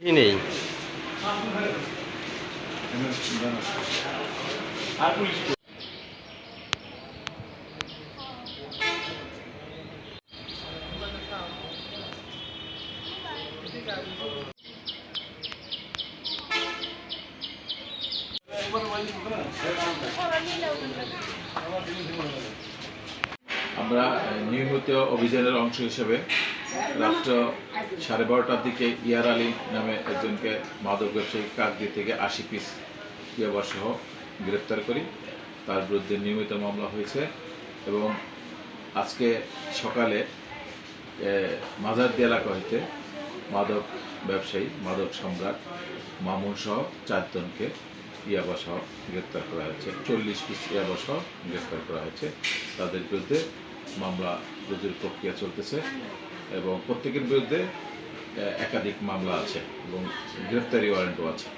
নেই। আমরা নিয়মিত অভিযানের অংশ হিসেবে রাত্র সাড়ে বারোটার দিকে ইয়ার আলী নামে একজনকে মাদক ব্যবসায়ী কাকদি থেকে আশি পিস ইয়াবা সহ গ্রেপ্তার করি। তার বিরুদ্ধে নিয়মিত মামলা হয়েছে এবং আজকে সকালে মাজারদি এলাকা হইতে মাদক ব্যবসায়ী, মাদক সম্রাট মামুন সহ চারজনকে ইয়াবা সহ গ্রেপ্তার করা হয়েছে। চল্লিশ পিস ইয়াবা সহ গ্রেপ্তার করা হয়েছে। তাদের বিরুদ্ধে মামলা রুজুর প্রক্রিয়া চলতেছে। এবং প্রত্যেকের বিরুদ্ধে একাধিক মামলা আছে এবং গ্রেফতারি ওয়ারেন্টও আছে।